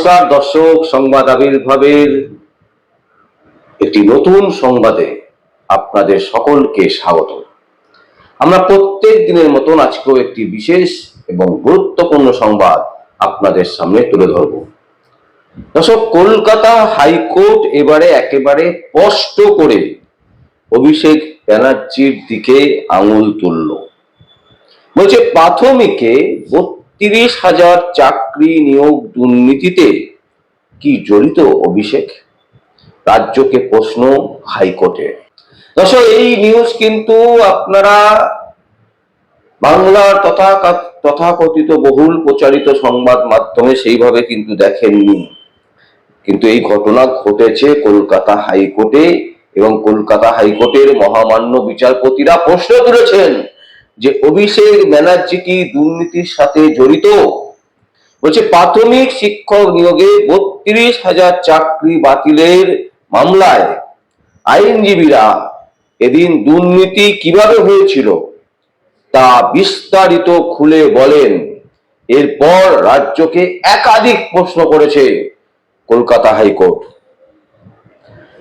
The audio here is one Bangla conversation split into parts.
নমস্কার, দর্শক, সংবাদ আবির্ভাবের একটি নতুন সংবাদে আপনাদের সকলকে স্বাগত। আমরা প্রত্যেক দিনের মতন আজকেও একটি বিশেষ এবং গুরুত্বপূর্ণ সংবাদ আপনাদের সামনে তুলে ধরব। দর্শক, কলকাতা হাইকোর্ট এবারে একেবারে স্পষ্ট করে অভিষেক ব্যানার্জির দিকে আঙুল তুলল। বলছে, প্রাথমিকে বত্রিশ হাজার চাকরি নিয়োগ দুর্নীতিতে কি জড়িত অভিষেক? রাজ্যকে প্রশ্ন হাইকোর্টে। দর্শক, এই নিউজ কিন্তু আপনারা বাংলার তথা তথাকথিত বহুল প্রচারিত সংবাদ মাধ্যমে সেইভাবে কিন্তু দেখেননি। কিন্তু এই ঘটনা ঘটেছে কলকাতা হাইকোর্টে এবং কলকাতা হাইকোর্টের মহামান্য বিচারপতিরা প্রশ্ন তুলেছেন। যে অভিষেক ব্যানার্জি কি দুর্নীতির সাথে জড়িত? বলছে, প্রাথমিক শিক্ষক নিয়োগে বত্রিশ হাজার চাকরি বাতিলের মামলায় আইনজীবীরা এদিন দুর্নীতি কীভাবে হয়েছিল তা বিস্তারিত খুলে বলেন। এরপর রাজ্যকে একাধিক প্রশ্ন করেছে কলকাতা হাইকোর্ট।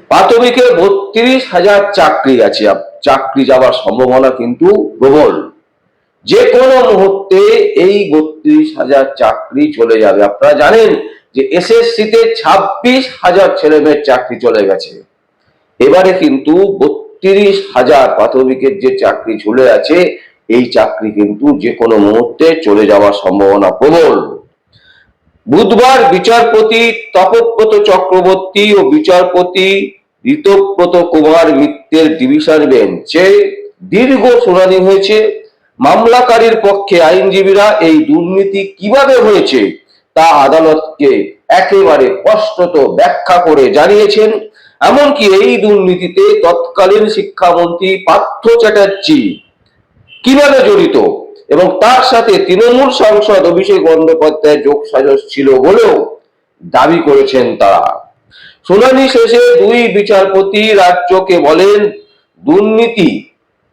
প্রাথমিকে বত্রিশ হাজার চাকরি আছে চাকরি যাওয়ার সম্ভাবনা কিন্তু প্রবল। যে কোনো মুহূর্তে এই বত্রিশ হাজার চাকরি চলে যাবে। আপনারা জানেন যে এসএসসি তে ছাব্বিশ হাজার ছেলে মেয়ের চাকরি চলে গেছে। এবারে কিন্তু বত্রিশ হাজার প্রাথমিকের যে চাকরি চলে আছে, এই চাকরি কিন্তু যে কোনো মুহূর্তে চলে যাওয়ার সম্ভাবনা প্রবল। বুধবার বিচারপতি তপব্রত চক্রবর্তী ও বিচারপতি ঋতব্রত কুমার মিত্রের ডিভিশন বেঞ্চে দীর্ঘ শুনানি হয়েছে, মামলাকারীর পক্ষে আইনজীবীরা এই দুর্নীতি কীভাবে হয়েছে তা আদালতকে একেবারে স্পষ্টত ব্যাখ্যা করে জানিয়েছেন। এমনকি এই দুর্নীতিতে তৎকালীন শিক্ষামন্ত্রী পার্থ চ্যাটার্জি কীভাবে জড়িত এবং তার সাথে তৃণমূল সাংসদ অভিষেক বন্দ্যোপাধ্যায় যোগ সাজস ছিল বলেও দাবি করেছেন তারা। শুনানি শেষে দুই বিচারপতি রাজ্যকে বলেন, দুর্নীতি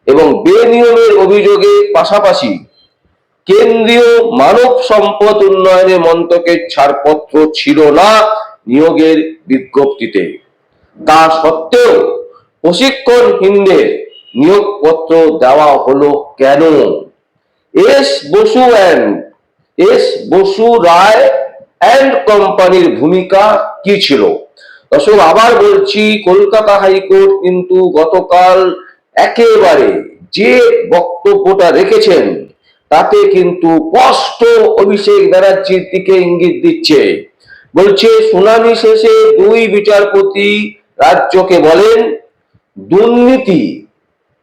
এবং বেনিয়মের অভিযোগে পাশাপাশি কেন্দ্রীয় মানব সম্পদ উন্নয়নে মন্ত্রকের ছাড়পত্র ছিল না নিয়োগের বিজ্ঞপ্তিতে। তা সত্ত্বেও প্রশিক্ষণহীনদের নিয়োগপত্র দেওয়া হলো কেন? S Basu and, S Basu Roy and কোম্পানির ভূমিকা কি ছিল? দর্শক, আবার বলছি, কলকাতা হাইকোর্ট কিন্তু গতকাল একেবারে যে বক্তব্যটা রেখেছেন, তাতে কিন্তু স্পষ্ট অভিষেক ব্যানার্জির দিকে ইঙ্গিত দিচ্ছে। বলছে, শুনানি শেষে দুই বিচারপতি রাজ্যকে বলেন, দুর্নীতি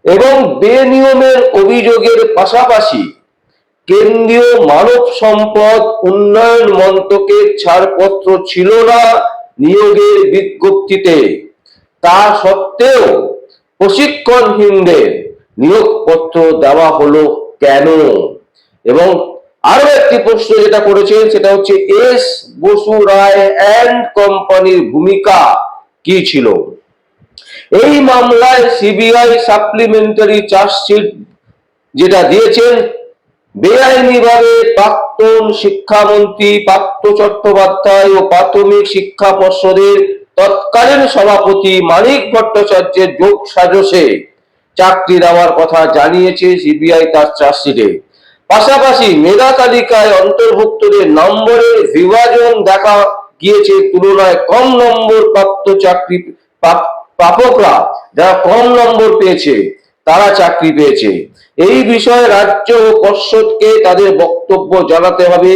এবং বেনিয়মের অভিযোগের পাশাপাশি কেন্দ্রীয় মানব সম্পদ উন্নয়ন মন্ত্রকের ছাড়পত্র ছিল না নিয়োগের বিজ্ঞপ্তিতে, তা সত্ত্বেও প্রশিক্ষণহীনদের নিয়োগপত্র দেওয়া হলো কেন? এবং আরও একটি প্রশ্ন যেটা করেছেন, সেটা হচ্ছে, এস বসু রায় অ্যান্ড কোম্পানির ভূমিকা কি ছিল? এই মামলায় সিবিআই সাপ্লিমেন্টারি চার্জশিট যেটা দিয়েছেন বেআইনিভাবে প্রাক্তন শিক্ষামন্ত্রী পার্থ চট্টোপাধ্যায় ও প্রাথমিক শিক্ষা পর্ষদের তৎকালীন সভাপতি মানিক ভট্টাচার্যের যোগ সাজসে চাকরি দেওয়ার কথা জানিয়েছে সিবিআই তার চার্জশিটে। পাশাপাশি মেধা তালিকায় অন্তর্ভুক্তদের নম্বরের বিভাজন দেখা গিয়েছে, তুলনায় কম নম্বর প্রাপ্ত চাকরি প্রাপকরা যারা কম নম্বর পেয়েছে, তারা চাকরি পেয়েছে। এই বিষয়ে রাজ্য ও পর্ষদকে তাদের বক্তব্য জানাতে হবে।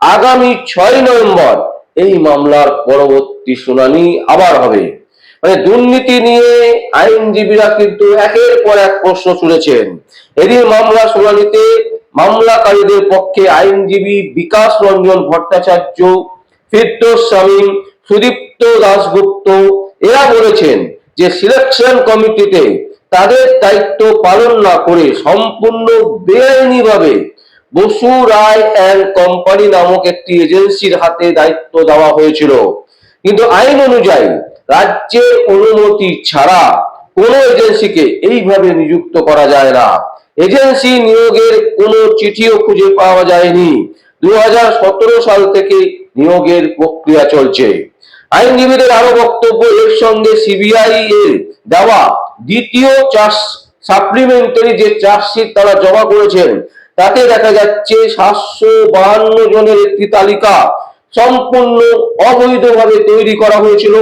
আগামী ছয় নভেম্বর এই মামলার পরবর্তী শুনানি আবার হবে। মানে দুর্নীতি নিয়ে আইনজীবীরা কিন্তু একের পর এক প্রশ্ন শুনেছেন এদিন মামলা শুনানিতে মামলাকারীদের পক্ষে আইনজীবী বিকাশ রঞ্জন ভট্টাচার্য, ফিরদোস শামীম, সুদীপ্ত দাসগুপ্ত এরা বলেছেন যে সিলেকশন কমিটিতে তাদের দায়িত্ব পালন না করে সম্পূর্ণ বেআইনিভাবে বসু রায় অ্যান্ড কোম্পানি নামক একটি এজেন্সির হাতে দায়িত্ব দেওয়া হয়েছিল। কিন্তু আইন অনুযায়ী রাজ্যের অনুমতি ছাড়া কোন এজেন্সিকে এইভাবে নিযুক্ত করা যায় না। এজেন্সি নিয়োগের কোনো চিঠিও খুঁজে পাওয়া যায়নি। দু হাজার সতেরো সাল থেকে নিয়োগের প্রক্রিয়া চলছে। আইনজীবীদের আরও বক্তব্য এর সঙ্গে সিবিআই এর দেওয়া দ্বিতীয় চার্জ সাপ্লিমেন্টারি যে চার্জশিট তারা জমা করেছেন, তাতে দেখা যাচ্ছে সাতশো বাহান্ন জনের একটি তালিকা সম্পূর্ণ অবৈধভাবে তৈরি করা হয়েছিল।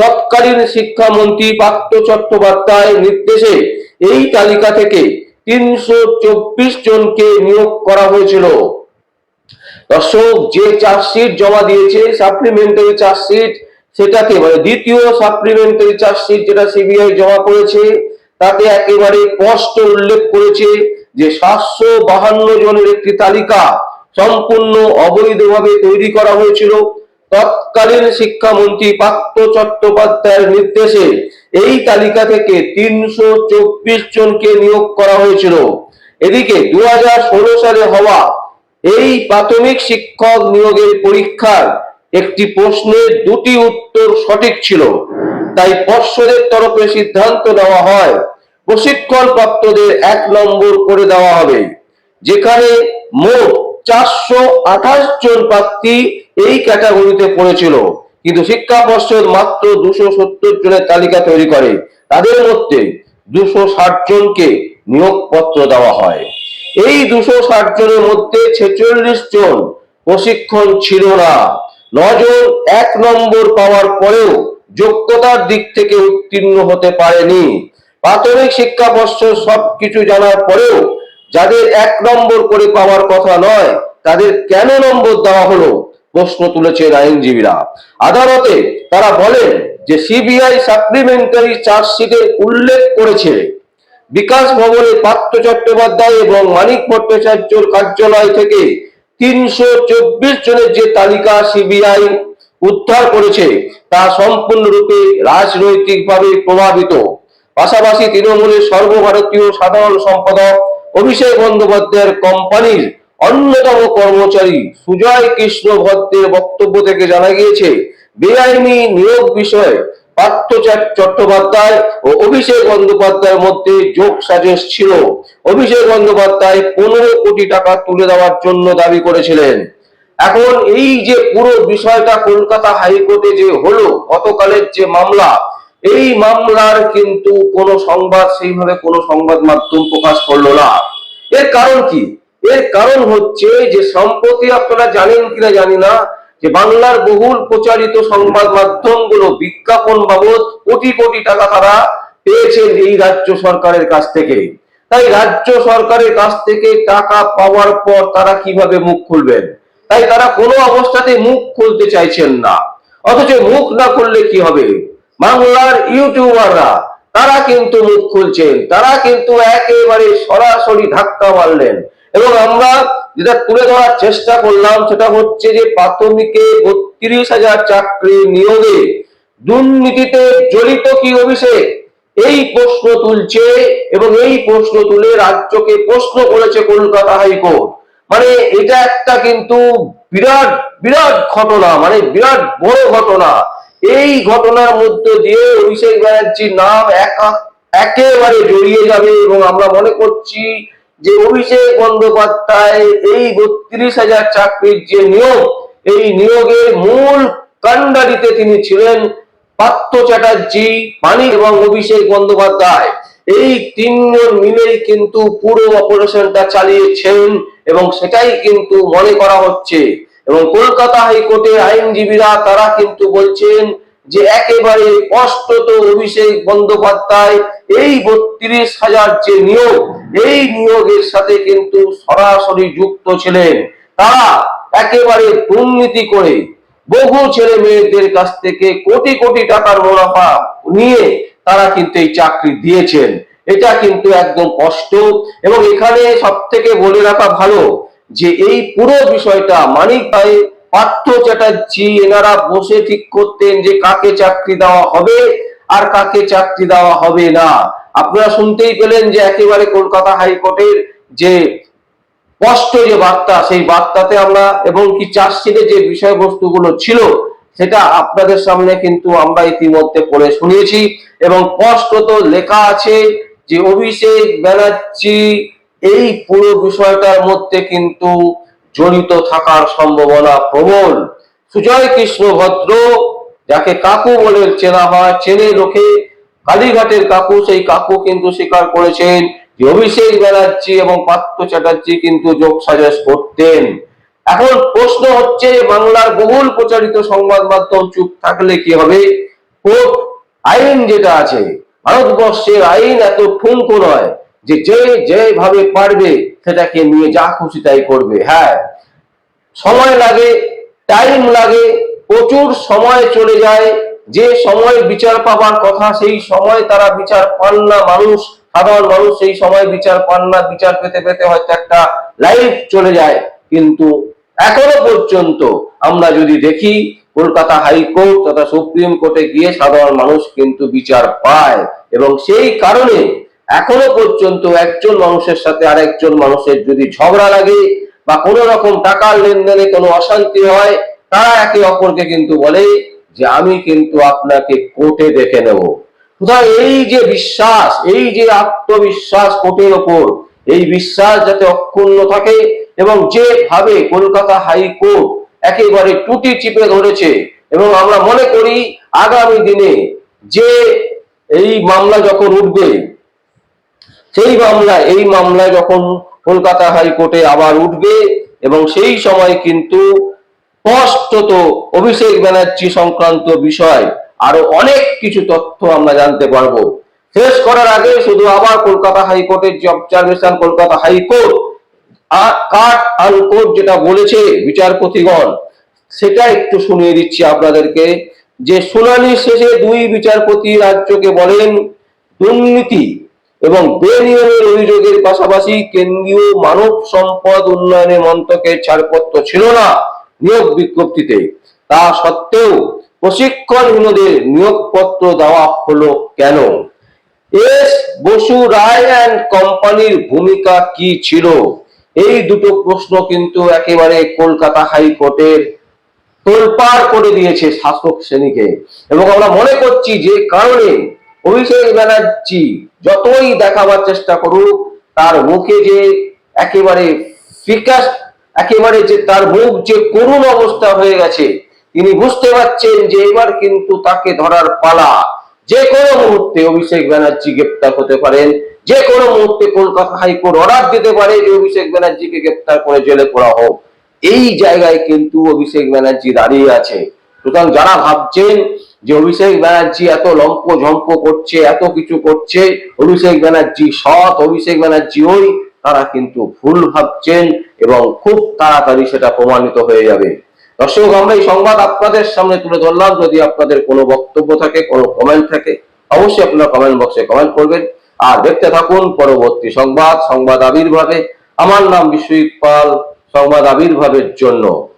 তৎকালীন শিক্ষামন্ত্রী পার্থ চট্টোপাধ্যায় নির্দেশে এই তালিকা থেকে তিনশো চব্বিশ জনকে নিয়োগ করা হয়েছিল। দর্শক, যে চার্জশিট জমা দিয়েছে সাপ্লিমেন্টারি চার্জশিট সেটাকে মানে দ্বিতীয় সাপ্লিমেন্টারি চার্জশিট যেটা সিবিআই জমা করেছে, তাতে একেবারে স্পষ্ট উল্লেখ করেছে যে সাতশো বাহান্ন জনের একটি তালিকা সম্পূর্ণ অবৈধভাবে তৈরি করা হয়েছিল। তৎকালীন শিক্ষামন্ত্রী পার্থ চট্টোপাধ্যায়ের নির্দেশে এই তালিকা থেকে তিনশো চব্বিশ জনকে নিয়োগ করা হয়েছিল। এদিকে দু হাজার ষোলো সালে হওয়া এই প্রাথমিক শিক্ষক নিয়োগের পরীক্ষার একটি প্রশ্নের দুটি উত্তর সঠিক ছিল। তাই পর্ষদের তরফে সিদ্ধান্ত নেওয়া হয় প্রশিক্ষণ প্রাপ্তদের এক নম্বর করে দেওয়া হবে। যেখানে মোট চারশো আঠাশ জন প্রার্থী এই ক্যাটাগরিতে পড়েছিল। কিন্তু শিক্ষা পর্ষদ মাত্র দুশো সত্তর জনের তালিকা তৈরি করে। তাদের মধ্যে দুশো ষাট জনকে নিয়োগপত্র দেওয়া হয়। এই দুশো ষাট জনের মধ্যে ছেচল্লিশ জন প্রশিক্ষণ ছিল না। নজন এক নম্বর পাওয়ার পরেও যোগ্যতার দিক থেকে উত্তীর্ণ হতে পারেনি। প্রাথমিক শিক্ষা পর্ষদ সবকিছু জানার পরেও যাদের এক নম্বর করে পাওয়ার কথা নয়, তাদের কেন নম্বর দেওয়া হলো? প্রশ্ন তুলেছেন আইনজীবীরা। আদালতে তারা বলেন যে সিবিআই সাপ্লিমেন্টারি চার্জশিটে উল্লেখ করেছে। বিকাশ ভবনে পার্থ চট্টোপাধ্যায় এবং মানিক ভট্টাচার্যর কার্যালয় থেকে তিনশো চব্বিশ জনের যে তালিকা সিবিআই উদ্ধার করেছে, তা সম্পূর্ণরূপে রাজনৈতিকভাবে প্রভাবিত। পাশাপাশি তৃণমূলের সর্বভারতীয় সাধারণ সম্পাদক অভিষেক বন্দ্যোপাধ্যায়ের কোম্পানির অন্যতম কর্মচারী সুজয় কৃষ্ণ ভদ্রের বক্তব্য থেকে জানা গিয়েছে, বেআইনি নিয়োগ বিষয়ে পার্থ চট্টোপাধ্যায় ও অভিষেক বন্দ্যোপাধ্যায়ের মধ্যে যোগ ছিল। অভিষেক বন্দ্যোপাধ্যায় পনেরো কোটি টাকা তুলে দেওয়ার জন্য দাবি করেছিলেন। এখন এই যে পুরো বিষয়টা কলকাতা হাইকোর্টে যে হলো, গতকালের যে মামলা, এই মামলার কিন্তু কোনো সংবাদ, সেইভাবে কোনো সংবাদ মাধ্যম প্রকাশ করল না। এর কারণ কি? এর কারণ হচ্ছে যে সম্প্রতি আপনারা জানেন কিনা জানি না যে বাংলার বহুল প্রচারিত সংবাদ মাধ্যমগুলো বিজ্ঞাপন বাবদ কোটি কোটি টাকা তারা পেয়েছেন এই রাজ্য সরকারের কাছ থেকে। তাই রাজ্য সরকারের কাছ থেকে টাকা পাওয়ার পর তারা কীভাবে মুখ খুলবেন? তাই তারা কোনো অবস্থাতে মুখ খুলতে চাইছেন না। অথচ মুখ না খুললে কি হবে? বাংলার ইউটিউবাররা, তারা কিন্তু মুখ খুলছেন। তারা কিন্তু একেবারে সরাসরি ধাক্কা মারলেন। এবং আমরা যেটা তুলে ধরার চেষ্টা করলাম সেটা হচ্ছে যে প্রাথমিকে বত্রিশ হাজার চাকরি নিয়োগে দুর্নীতিতে জড়িত কি অভিষেক? এই প্রশ্ন তুলছে এবং এই প্রশ্ন তুলে রাজ্যকে প্রশ্ন করেছে কলকাতা হাইকোর্ট। মানে এটা একটা কিন্তু বিরাট বিরাট ঘটনা মানে বিরাট বড় ঘটনা। এই ঘটনার মধ্যে দিয়ে অভিষেক ব্যানার্জির নাম একা, একেবারে জড়িয়ে যাবে এবং আমরা মনে করছি যে অভিষেক বন্দ্যোপাধ্যায় এই বত্রিশ হাজার চাকরির যে নিয়োগ, এই নিয়োগের মূল কাণ্ডারিতে তিনি ছিলেন পার্থ চ্যাটার্জি, মানিক এবং অভিষেক বন্দ্যোপাধ্যায়। এই তিনজন মিলেই কিন্তু পুরো অপারেশনটা চালিয়েছেন এবং সেটাই কিন্তু মনে করা হচ্ছে। এবং কলকাতা হাইকোর্টের আইনজীবীরা তারা কিন্তু বলছেন যে একেবারে স্পষ্টত অভিষেক বন্দ্যোপাধ্যায়, এই বত্রিশ হাজার যে নিয়োগ, এই নিয়োগের সাথে কিন্তু সরাসরি যুক্ত ছিলেন। তারা একেবারে দুর্নীতি করে বহু ছেলে মেয়েদের কাছ থেকে কোটি কোটি টাকার মুনাফা নিয়ে তারা কিন্তু এই চাকরি দিয়েছেন। এটা কিন্তু একদম কষ্ট এবং এখানে সব থেকে বলে রাখা ভালো যে এই পুরো বিষয়টা মানিক ভাই পার্থ চ্যাটার্জি, এনারা বসে ঠিক করতেন যে কাকে চাকরি দেওয়া হবে আর কাকে চাকরি দেওয়া হবে না। আপনারা শুনতেই পেলেন যে একেবারে কলকাতা হাইকোর্টের যে স্পষ্ট যে বার্তা, সেই বার্তাতে আমরা এবং কি চার্জশিটে যে বিষয়বস্তুগুলো ছিল, সেটা আপনাদের সামনে কিন্তু আমরা ইতিমধ্যে পড়ে শুনিয়েছি এবং স্পষ্টত লেখা আছে যে অভিষেক ব্যানার্জি এই পুরো বিষয়টার মধ্যে কিন্তু জড়িত থাকার সম্ভাবনা প্রবল। সুজয় কৃষ্ণ ভদ্র, যাকে কাকু বলে চেনা হয়, চেনে লোকে কালীঘাটের কাকু, সেই কাকু কিন্তু স্বীকার করেছেন যে অভিষেক ব্যানার্জি এবং পার্থ চ্যাটার্জি কিন্তু যোগ সাজস করতেন। এখন প্রশ্ন হচ্ছে, বাংলার বহুল প্রচারিত সংবাদ মাধ্যম চুপ থাকলে কি হবে? কোর্ট আইন যেটা আছে? ভারতবর্ষের আইন এত ঠুনকো নয়। যে যে যেভাবে পারবে সেটাকে নিয়ে যা খুশি তাই করবে। হ্যাঁ সময় লাগে টাইম লাগে, প্রচুর সময় চলে যায়। যে সময় বিচার পাবার কথা, সেই সময় তারা বিচার পান না মানুষ, সাধারণ মানুষ, সেই সময় বিচার পান না। বিচার পেতে পেতে হয়তো একটা লাইফ চলে যায়। কিন্তু এখনও পর্যন্ত আমরা যদি দেখি, কলকাতা হাইকোর্ট তথা সুপ্রিম কোর্টে গিয়ে সাধারণ মানুষ কিন্তু বিচার পায়। এবং সেই কারণে এখনও পর্যন্ত একজন মানুষের সাথে আরেকজন মানুষের যদি ঝগড়া লাগে বা কোনো রকম টাকার লেনদেনে কোনো অশান্তি হয়, তারা একে অপরকে কিন্তু বলে যে, আমি কিন্তু আপনাকে কোর্টে দেখে নেব। সুতরাং এই যে বিশ্বাস, এই যে আত্মবিশ্বাস কোর্টের ওপর, এই বিশ্বাস যাতে অক্ষুণ্ণ থাকে এবং যেভাবে কলকাতা হাইকোর্ট একেবারে টুটি চিপে ধরেছে এবং আমরা মনে করি, আগামী দিনে যে এই মামলা যখন উঠবে সেই মামলা, এই মামলা যখন কলকাতা হাইকোর্টে আবার উঠবে এবং সেই সময় কিন্তু স্পষ্টত অভিষেক ব্যানার্জি সংক্রান্ত বিষয়, আরও অনেক কিছু তথ্য আমরা জানতে পারব। শেষ করার আগে শুধু আবার কলকাতা হাইকোর্টের যে অবজারভেশন কলকাতা হাইকোর্ট কাট আনকোর্ট যেটা বলেছে বিচারপতিগণ, সেটা একটু শুনিয়ে দিচ্ছি আপনাদেরকে। যে শুনানি শেষে দুই বিচারপতি রাজ্যকে বলেন, দুর্নীতি এবং বেনিয়মের অভিযোগের পাশাপাশি কেন্দ্রীয় মানব সম্পদ উন্নয়নের মন্ত্রকের ছাড়পত্র ছিল না নিয়োগ বিজ্ঞপ্তিতে। তা সত্ত্বেও প্রশিক্ষণহীনদের নিয়োগপত্র দেওয়া হলো কেন? এস বসু রায় অ্যান্ড কোম্পানির ভূমিকা কি ছিল? এই দুটো প্রশ্ন কিন্তু একেবারে কলকাতা হাইকোর্টের তোলপাড় করে দিয়েছে শাসক শ্রেণীকে। এবং আমরা মনে করছি যে কারণে অভিষেক ব্যানার্জি যতই দেখাবার চেষ্টা করুক, তার মুখে যে একেবারে ফিকাস একেবারে যে তার মুখ যে করুণ অবস্থা হয়ে গেছে, তিনি বুঝতে পারছেন যে এবার কিন্তু তাকে ধরার পালা। যে কোনো মুহূর্তে অভিষেক ব্যানার্জি গ্রেপ্তার হতে পারেন, যে কোনো মুহূর্তে কলকাতা হাইকোর্ট অর্ডার দিতে পারে যে অভিষেক ব্যানার্জিকে গ্রেপ্তার করে জেলে পড়া হোক। এই জায়গায় কিন্তু অভিষেক ব্যানার্জি দাঁড়িয়ে আছে। সুতরাং যারা ভাবছেন যে অভিষেক ব্যানার্জি এত লম্প ঝম্প করছে, এত কিছু করছে, অভিষেক ব্যানার্জি সৎ, অভিষেক ব্যানার্জি ওই, তারা কিন্তু ভুল ভাবছেন এবং খুব তাড়াতাড়ি সেটা প্রমাণিত হয়ে যাবে। দর্শক, আমরা এই সংবাদ আপনাদের সামনে তুলে ধরলাম। যদি আপনাদের কোনো বক্তব্য থাকে, কোনো কমেন্ট থাকে, অবশ্যই আপনারা কমেন্ট বক্সে কমেন্ট করবেন। আর দেখতে থাকুন পরবর্তী সংবাদ সংবাদ আবির্ভাবে। আমার নাম বিশ্বজিৎ পাল, সংবাদ আবির্ভাবের জন্য।